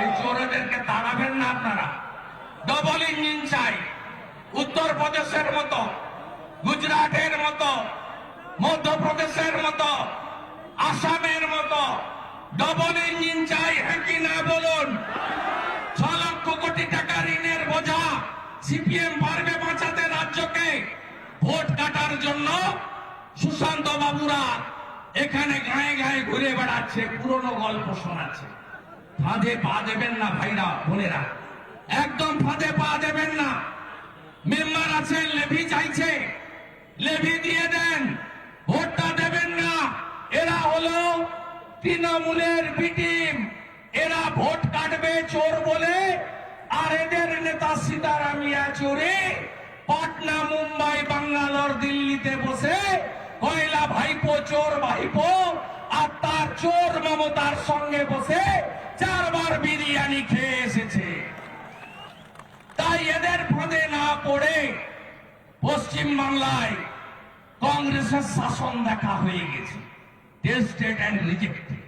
এই চোরেদেরকে তাড়াবেন না আপনারা। ডবল ইঞ্জিন চাই। উত্তরপ্রদেশের মতো, গুজরাটের মতো, মধ্যপ্রদেশের মতো, আসামের মতো। ডবল ইঞ্জিন চাই হ্যাঁ কি না বলুন? ছ লক্ষ কোটি টাকা ঋণের বোঝা সিপিএম পারবে বাঁচাতে রাজ্যকে। ভোট কাটার জন্য সুশান্ত বাবুরা এখানে গায়ে গায়ে ঘুরে বেড়াচ্ছে, পুরনো গল্প শোনাচ্ছে। ফাঁদে পা দেবেন না ভাইরা বোনেরা। একদম ফাঁদে পা দেবেন না। মেম্বার আছেন লেভি চাইছে। লেভি দিয়ে দেন। ভোটটা দেবেন না। এরা হলো তৃণমূলের বিটিম এরা ভোট কাটবে চোর বলে। আর এদের নেতা সীতারামিয়া চোরে পাটনা, মুম্বাই, বাঙ্গালোর, দিল্লিতে বসে কয়লা ভাইপো, চোর ভাইপো চোর মমতার সঙ্গে বসে চারবার বিরিয়ানি খেয়ে এসেছে। তাই এদের ফাঁদে না পড়ে পশ্চিম বাংলায় কংগ্রেসের শাসন দেখা হয়ে গেছে। টেস্টেড অ্যান্ড রিজেক্টেড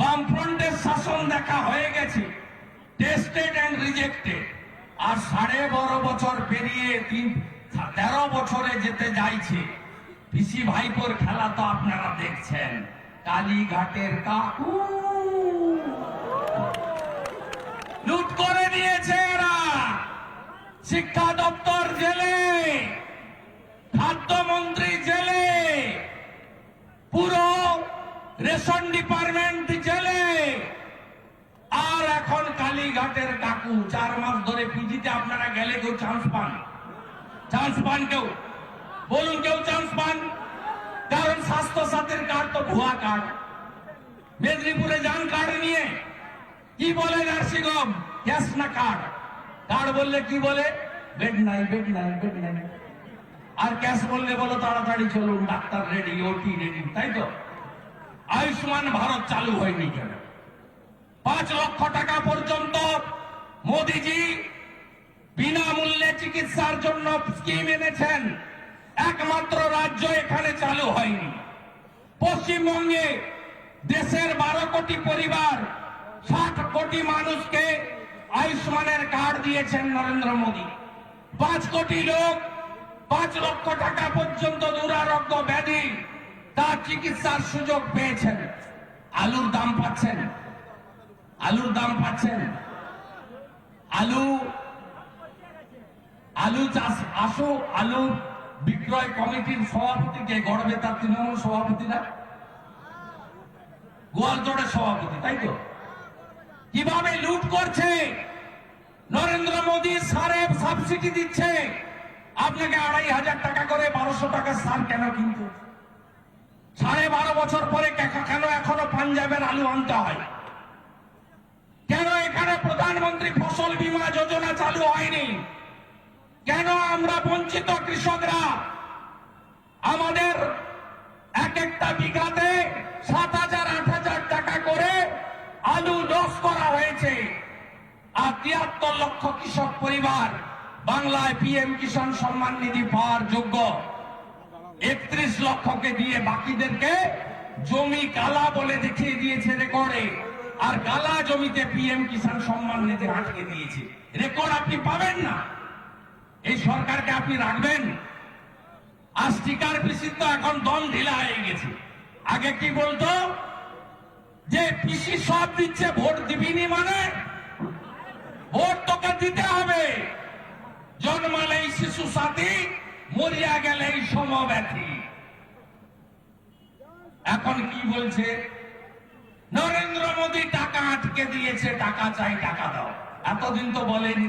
বামফ্রন্টের শাসন দেখা হয়ে গেছে। টেস্টেড অ্যান্ড রিজেক্টেড আর সাড়ে বারো বছর পেরিয়ে তিন, তেরো বছরে যেতে যাইছে। পিসি ভাইপোর খেলা তো আপনারা দেখছেন। কালীঘাটের কাকু। লুট করে দিয়েছে এরা। শিক্ষা দপ্তর জেলে, খাদ্যমন্ত্রী জেলে, পুরো রেশন ডিপার্টমেন্ট জেলে। আর এখন কালীঘাটের কাকু, চার মাস ধরে পিজিতে আপনারা গেলে কেউ চান্স পান। চান্স পান কেউ? বলুন কেউ চান্স পান? কারণ স্বাস্থ্য সাথীর কার্ড তো ভুয়া কার্ড। মেদিনীপুরে যান কার্ড নিয়ে। কি বলে নার্সিং হোম? ক্যাশ না কার্ড? কার্ড বললে কি বলে? বেড নাই বেড নাই বেড নাই। আর ক্যাশ বললে বলো, তাড়াতাড়ি চলুন, ডাক্তার রেডি ওটি রেডি তাই তো? আয়ুষ্মান ভারত চালু হয়নি কেন? পাঁচ লক্ষ টাকা পর্যন্ত মোদিজি বিনামূল্যে চিকিৎসার জন্য স্কিম এনেছেন। একমাত্র রাজ্য এখানে চালু হয়নি। পশ্চিমবঙ্গে দেশের বারো কোটি পরিবার, ষাট কোটি মানুষকে আয়ুষ্মানের কার্ড দিয়েছেন নরেন্দ্র মোদী। পাঁচ কোটি লোক পাঁচ লক্ষ টাকা পর্যন্ত দুরারোগ্য ব্যাধি তার চিকিৎসার সুযোগ পেয়েছেন। আলুর দাম পাচ্ছেন। আলুর দাম পাচ্ছেন। আলু আলু চাষ আসো আলু বিক্রয় কমিটির সভাপতিকে গড়বে তার তৃণমূল সভাপতিরা গোয়ালতোড়ের সভাপতি, তাই তো? কীভাবে লুট করছে? নরেন্দ্র মোদী সারে সাবসিডি দিচ্ছে। আপনাকে আড়াই হাজার টাকা করে বারোশো টাকা সার কেন কিন্তু? সাড়ে বারো বছর পরে কেন এখনও পাঞ্জাবের আলু আনতে হয়? কেন এখানে প্রধানমন্ত্রী ফসল বীমা যোজনা চালু হয়নি? কেন আমরা বঞ্চিত কৃষকরা? আমাদের এক একটা বিঘাতে সাত হাজার, আট হাজার টাকা করে আলু লস করা হয়েছে। আর তিয়াত্তর লক্ষ কৃষক পরিবার বাংলায় পিএম কিষাণ সম্মান নিধি পাওয়ার যোগ্য। একত্রিশ লক্ষকে দিয়ে বাকিদেরকে জমি কালা বলে দেখিয়ে দিয়েছে রেকর্ডে। আর কালা জমিতে পিএম কিষাণ সম্মান নিধি আটকে দিয়েছে। রেকর্ড আপনি পাবেন না। এই সরকারকে আপনি রাখবেন? আর স্টিকার পিসির তো এখন দম ঢিলা হয়ে গেছে। আগে কি বলতো? যে পিসি সব দিচ্ছে, ভোট দিবিনি মানে? ভোট তোকে দিতে হবে। জন্মালেই শিশু সাথী, মরিয়া গেলেই সমব্যথী। এখন কি বলছে? নরেন্দ্র মোদী টাকা আটকে দিয়েছে, টাকা চাই, টাকা দাও। এতদিন তো বলেনি।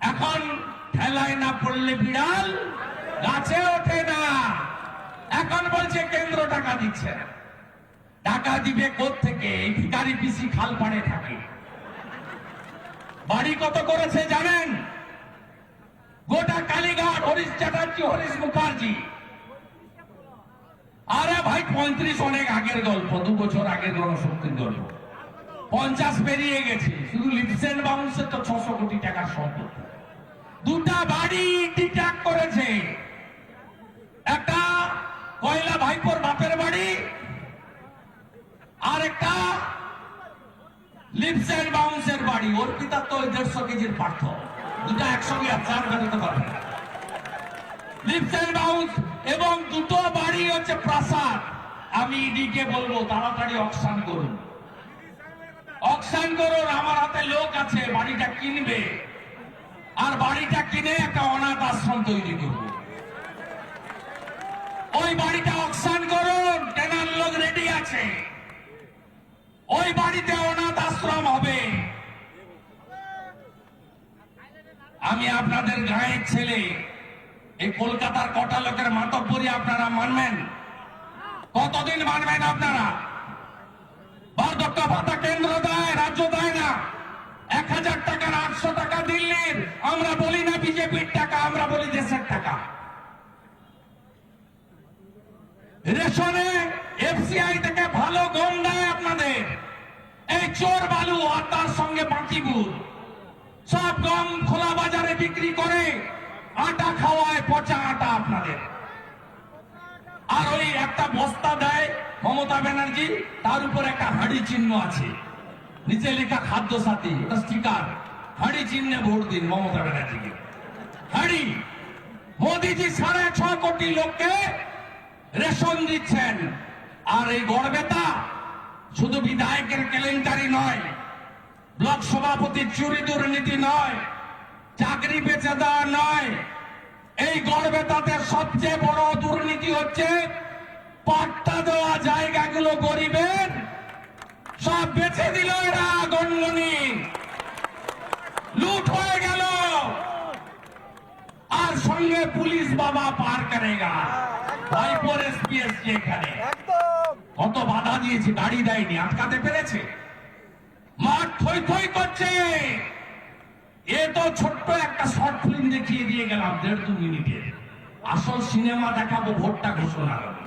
এখন ঠেলায় না পড়লে বিড়াল, গাছে ওঠে না। এখন বলছে, কেন্দ্র টাকা দিচ্ছে। টাকা দিবে থেকে এই ভিকারি পিসি খাল পাড়ে থাকে। বাড়ি কত করেছে জানেন? গোটা কালীঘাট, হরিশ চ্যাটার্জি, হরিশ মুখার্জি। আরে ভাই, পঁয়ত্রিশ অনেক আগের গল্প, দু বছর আগের গণশক্তির গল্প। পঞ্চাশ পেরিয়ে গেছে, শুধু লিপসেন বাউন্সের তো ছশো কোটি টাকার সম্পত্তি। দুটা বাড়ি ডিটাক করেছে। একটা কয়লা ভাইপোর বাপের বাড়ি, আর একটা লিপস অ্যান্ড বাউন্সের বাড়ি। ওর পিতা তো দেড়শো কেজির পার্থ। দুটো একসঙ্গে আর বেরোতে পারবে। লিপস অ্যান্ড বাউন্স এবং দুটো বাড়ি হচ্ছে প্রাসাদ। আমি ইডিকে বলব, তাড়াতাড়ি অকশান করুন। অকশান করুন, আমার হাতে লোক আছে, বাড়িটা কিনবে। আর বাড়িটা কিনে একটা অনাথ আশ্রম তৈরি করব। ওই বাড়িটা অকশান করুন কেনার লোক রেডি আছে। ওই বাড়িতে অনাথ আশ্রম হবে। আমি আপনাদের গায়ের ছেলে, এই কলকাতার কটা লোকের মাতব্বরি আপনারা মানবেন? কতদিন মানবেন আপনারা? বার্ধক্য ভাতা কেন্দ্র দেয়, রাজ্য দেয় না। এক হাজার টাকার আটশো আমরা বলি না বিজেপির টাকা, আমরা বলি দেশের টাকা। রেশনে এফসিআই থেকে ভালো গম দেয় আপনাদের। এই চোর বালু আর তার সঙ্গে বাকিবুর সব গম খোলা বাজারে বিক্রি করে আটা খাওয়ায় পচা আটা আপনাদের। আর ওই একটা বস্তা দেয় মমতা ব্যানার্জি, তার উপর একটা হাড়ি চিহ্ন আছে। নিচে লেখা খাদ্য সাথী ওটা স্টিকার। হাড়ি চিহ্নে ভোট দিন মমতা ব্যানার্জিকে। হাড়ি। মোদিজি সাড়ে ছ কোটি লোককে রেশন দিচ্ছেন। আর এই গড়বেতা শুধু বিধায়কের কেলেঙ্কারি নয়, ব্লক সভাপতির চুরি দুর্নীতি নয়, চাকরি বেচে দেওয়া নয়, এই গড়বেতাতে সবচেয়ে বড় দুর্নীতি হচ্ছে পাট্টা দেওয়া জায়গাগুলো গরিবের, সব বেছে দিল এরা গনগনি লুট হয়ে গেল পার করেগা। ভাইপোর এসপিএস এখানে। একদম। কত বাধা দিয়েছে গাড়ি দেয়নি আটকাতে পেরেছে? মাঠ থই থই করছে। এ তো ছোট্ট একটা শর্ট ফিল্ম দেখিয়ে দিয়ে গেলাম দেড় দু মিনিটের আসল সিনেমা দেখাবো ভোটটা ঘোষণা হবে